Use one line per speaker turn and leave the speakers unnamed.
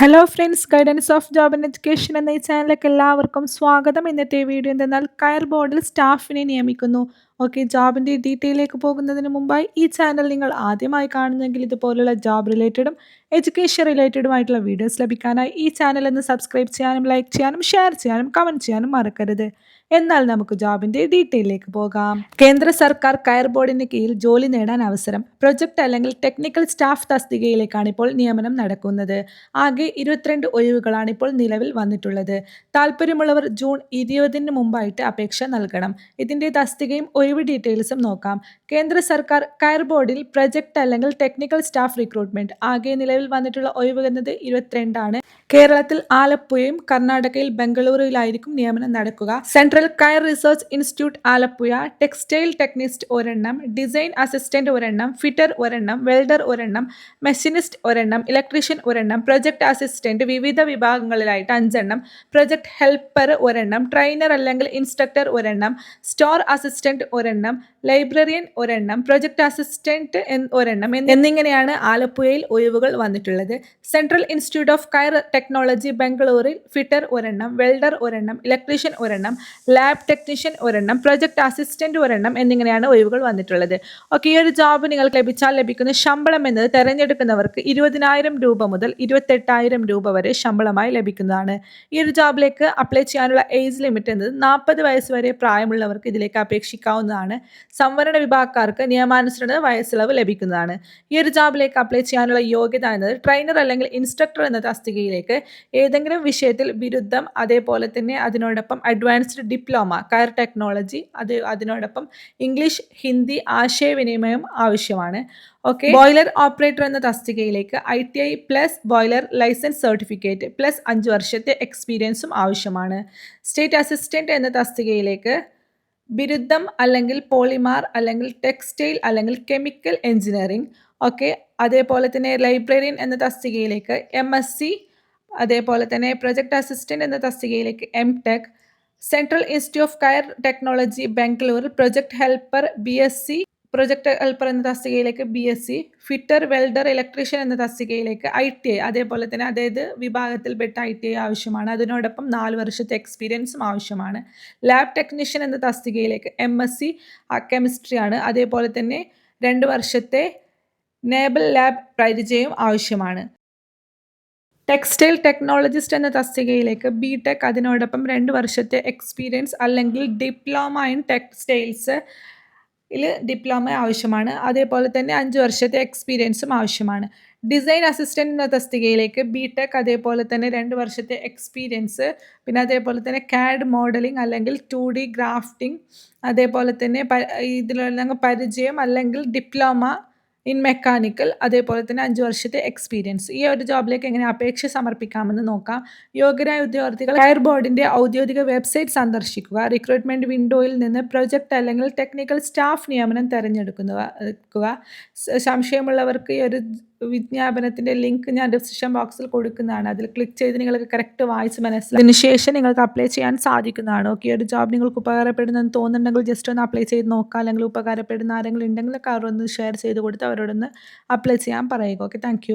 Hello friends guidance of job and education എന്ന ഈ ചാനലിലേക്ക് എല്ലാവർക്കും സ്വാഗതം. ഇന്നത്തെ വീഡിയോ എന്തെന്നാൽ കയർ ബോർഡിൽ സ്റ്റാഫിനെ നിയമിക്കുന്നു. ഓക്കെ ജോബിന്റെ ഡീറ്റെയിലേക്ക് പോകുന്നതിന് മുമ്പായി ഈ ചാനൽ നിങ്ങൾ ആദ്യമായി കാണുന്നെങ്കിൽ ഇതുപോലുള്ള ജോബ് റിലേറ്റഡും എഡ്യൂക്കേഷൻ റിലേറ്റഡുമായിട്ടുള്ള വീഡിയോസ് ലഭിക്കാനായി ഈ ചാനൽ ഒന്ന് സബ്സ്ക്രൈബ് ചെയ്യാനും ലൈക്ക് ചെയ്യാനും ഷെയർ ചെയ്യാനും കമന്റ് ചെയ്യാനും മറക്കരുത്. എന്നാൽ നമുക്ക് ജോബിന്റെ ഡീറ്റെയിലേക്ക് പോകാം. കേന്ദ്ര സർക്കാർ കയർ ബോർഡിന് കീഴിൽ ജോലി നേടാൻ അവസരം പ്രൊജക്ട് അല്ലെങ്കിൽ ടെക്നിക്കൽ സ്റ്റാഫ് തസ്തികയിലേക്കാണ് ഇപ്പോൾ നിയമനം നടക്കുന്നത്. ആകെ ഇരുപത്തിരണ്ട് ഒഴിവുകളാണ് ഇപ്പോൾ നിലവിൽ വന്നിട്ടുള്ളത്. താല്പര്യമുള്ളവർ ജൂൺ ഇരുപതിന് മുമ്പായിട്ട് അപേക്ഷ നൽകണം. ഇതിന്റെ തസ്തികയും ഒഴിവ് ഡീറ്റെയിൽസും നോക്കാം. കേന്ദ്ര സർക്കാർ കയർ ബോർഡിൽ പ്രൊജക്ട് അല്ലെങ്കിൽ ടെക്നിക്കൽ സ്റ്റാഫ് റിക്രൂട്ട്മെന്റ് ആകെ നിലവിൽ വന്നിട്ടുള്ള ഒഴിവ് എന്നത് ഇരുപത്തിരണ്ടാണ്. കേരളത്തിൽ ആലപ്പുഴയും കർണാടകയിൽ ബംഗളൂരുവിലായിരിക്കും നിയമനം നടക്കുക. Central coir research institute Alappuzha textile technician ഒരെണ്ണം ഡിസൈൻ അസിസ്റ്റന്റ് ഒരെണ്ണം ഫിറ്റർ ഒരെണ്ണം വെൽഡർ ഒരെണ്ണം മെഷീനിസ്റ്റ് ഒരെണ്ണം ഇലക്ട്രീഷ്യൻ ഒരെണ്ണം പ്രൊജക്ട് അസിസ്റ്റന്റ് വിവിധ വിഭാഗങ്ങളിലായിട്ട് അഞ്ചെണ്ണം പ്രൊജക്ട് ഹെൽപ്പർ ഒരെണ്ണം ട്രെയിനർ അല്ലെങ്കിൽ ഇൻസ്ട്രക്ടർ ഒരെണ്ണം സ്റ്റോർ അസിസ്റ്റന്റ് ഒരെണ്ണം ലൈബ്രറിയൻ ഒരെണ്ണം പ്രൊജക്ട് അസിസ്റ്റന്റ് ഒരെണ്ണം എന്നിങ്ങനെയാണ് ആലപ്പുഴയിൽ ഒഴിവുകൾ വന്നിട്ടുള്ളത്. Central institute of coir technology ബംഗളൂരിൽ fitter ഒരെണ്ണം വെൽഡർ ഒരെണ്ണം ഇലക്ട്രീഷ്യൻ ഒരെണ്ണം ലാബ് ടെക്നീഷ്യൻ ഒരെണ്ണം പ്രൊജക്ട് അസിസ്റ്റന്റ് ഒരെണ്ണം എന്നിങ്ങനെയാണ് ഒഴിവുകൾ വന്നിട്ടുള്ളത്. ഓക്കെ ഈ ഒരു ജോബ് നിങ്ങൾക്ക് ലഭിച്ചാൽ ലഭിക്കുന്ന ശമ്പളം എന്നത് തെരഞ്ഞെടുക്കുന്നവർക്ക് ഇരുപതിനായിരം രൂപ മുതൽ ഇരുപത്തെട്ടായിരം രൂപ വരെ ശമ്പളമായി ലഭിക്കുന്നതാണ്. ഈ ഒരു ജോബിലേക്ക് അപ്ലൈ ചെയ്യാനുള്ള ഏജ് ലിമിറ്റ് എന്നത് നാൽപ്പത് വയസ്സ് വരെ പ്രായമുള്ളവർക്ക് ഇതിലേക്ക് അപേക്ഷിക്കാവുന്നതാണ്. സംവരണ വിഭാഗക്കാർക്ക് നിയമാനുസൃത വയസ്സിളവ് ലഭിക്കുന്നതാണ്. ഈ ഒരു ജോബിലേക്ക് അപ്ലൈ ചെയ്യാനുള്ള യോഗ്യത എന്നത് ട്രെയിനർ അല്ലെങ്കിൽ ഇൻസ്ട്രക്ടർ എന്ന തസ്തികയിലേക്ക് ഏതെങ്കിലും വിഷയത്തിൽ ബിരുദം അതേപോലെ തന്നെ അതിനോടൊപ്പം അഡ്വാൻസ്ഡ് ഡിപ്ലോമ കയർ ടെക്നോളജി അത് അതിനോടൊപ്പം ഇംഗ്ലീഷ് ഹിന്ദി ആശയവിനിമയം ആവശ്യമാണ്. ഓക്കെ ബോയിലർ ഓപ്പറേറ്റർ എന്ന തസ്തികയിലേക്ക് I T I plus boiler licence certificate plus അഞ്ച് വർഷത്തെ എക്സ്പീരിയൻസും ആവശ്യമാണ്. സ്റ്റേറ്റ് അസിസ്റ്റന്റ് എന്ന തസ്തികയിലേക്ക് ബിരുദം അല്ലെങ്കിൽ പോളിമാർ അല്ലെങ്കിൽ ടെക്സ്റ്റൈൽ അല്ലെങ്കിൽ കെമിക്കൽ എഞ്ചിനീയറിംഗ് ഓക്കെ അതേപോലെ തന്നെ ലൈബ്രറിയൻ എന്ന തസ്തികയിലേക്ക് എം എസ് സി അതേപോലെ തന്നെ പ്രൊജക്ട് അസിസ്റ്റന്റ് എന്ന തസ്തികയിലേക്ക് M tech central institute of coir technology Bangalore project helper B S C project helper എന്ന തസ്തികയിലേക്ക് B S C fitter welder electrician എന്ന തസ്തികയിലേക്ക് ഐ ടി ഐ അതേപോലെ തന്നെ അതായത് വിഭാഗത്തിൽപ്പെട്ട ഐ ടി ഐ ആവശ്യമാണ്. അതിനോടൊപ്പം നാല് വർഷത്തെ എക്സ്പീരിയൻസും ആവശ്യമാണ്. ലാബ് ടെക്നീഷ്യൻ എന്ന തസ്തികയിലേക്ക് എം എസ് സി കെമിസ്ട്രിയാണ് അതേപോലെ തന്നെ രണ്ട് വർഷത്തെ നേബൽ ലാബ് പരിചയം ആവശ്യമാണ്. ടെക്സ്റ്റൈൽ ടെക്നോളജിസ്റ്റ് എന്ന തസ്തികയിലേക്ക് ബി ടെക് അതിനോടൊപ്പം രണ്ട് വർഷത്തെ എക്സ്പീരിയൻസ് അല്ലെങ്കിൽ ഡിപ്ലോമ ഇൻ ടെക്സ്റ്റൈൽസ് ഡിപ്ലോമ ആവശ്യമാണ്. അതേപോലെ തന്നെ അഞ്ച് വർഷത്തെ എക്സ്പീരിയൻസും ആവശ്യമാണ്. ഡിസൈൻ അസിസ്റ്റന്റ് എന്ന തസ്തികയിലേക്ക് ബി ടെക് അതേപോലെ തന്നെ രണ്ട് വർഷത്തെ എക്സ്പീരിയൻസ് പിന്നെ അതേപോലെ തന്നെ കാഡ് മോഡലിംഗ് അല്ലെങ്കിൽ ടു ഡി ഗ്രാഫ്റ്റിംഗ് അതേപോലെ തന്നെ ഇതിലുള്ള പരിചയം അല്ലെങ്കിൽ ഡിപ്ലോമ ഇൻ മെക്കാനിക്കൽ അതേപോലെ തന്നെ അഞ്ച് വർഷത്തെ എക്സ്പീരിയൻസ് ഈ ഒരു ജോബിലേക്ക് എങ്ങനെ അപേക്ഷ സമർപ്പിക്കാമെന്ന് നോക്കാം. യോഗ്യരായ ഉദ്യോഗാർത്ഥികൾ ഹയർ ബോർഡിന്റെ ഔദ്യോഗിക വെബ്സൈറ്റ് സന്ദർശിക്കുക. റിക്രൂട്ട്മെന്റ് വിൻഡോയിൽ നിന്ന് പ്രൊജക്ട് അല്ലെങ്കിൽ ടെക്നിക്കൽ സ്റ്റാഫ് നിയമനം തിരഞ്ഞെടുക്കുക. സംശയമുള്ളവർക്ക് ഈ ഒരു വിജ്ഞാപനത്തിന്റെ ലിങ്ക് ഞാൻ ഡിസ്ക്രിപ്ഷൻ ബോക്സിൽ കൊടുക്കുന്നതാണ്. അതിൽ ക്ലിക്ക് ചെയ്ത് നിങ്ങൾക്ക് കറക്റ്റ് വായിച്ച് മനസ്സിലായി അതിനുശേഷം നിങ്ങൾക്ക് അപ്ലൈ ചെയ്യാൻ സാധിക്കുന്നതാണ്. ഓക്കെ ഒരു ജോബ് നിങ്ങൾക്ക് ഉപകാരപ്പെടുന്നതെന്ന് തോന്നുന്നുണ്ടെങ്കിൽ ജസ്റ്റ് ഒന്ന് അപ്ലൈ ചെയ്ത് നോക്കുക. അല്ലെങ്കിൽ ഉപകാരപ്പെടുന്ന ആരെങ്കിലും ഉണ്ടെങ്കിൽ അവർ ഒന്ന് ഷെയർ ചെയ്ത് കൊടുത്ത് അവരോടൊന്ന് അപ്ലൈ ചെയ്യാൻ പറയുക. Okay thank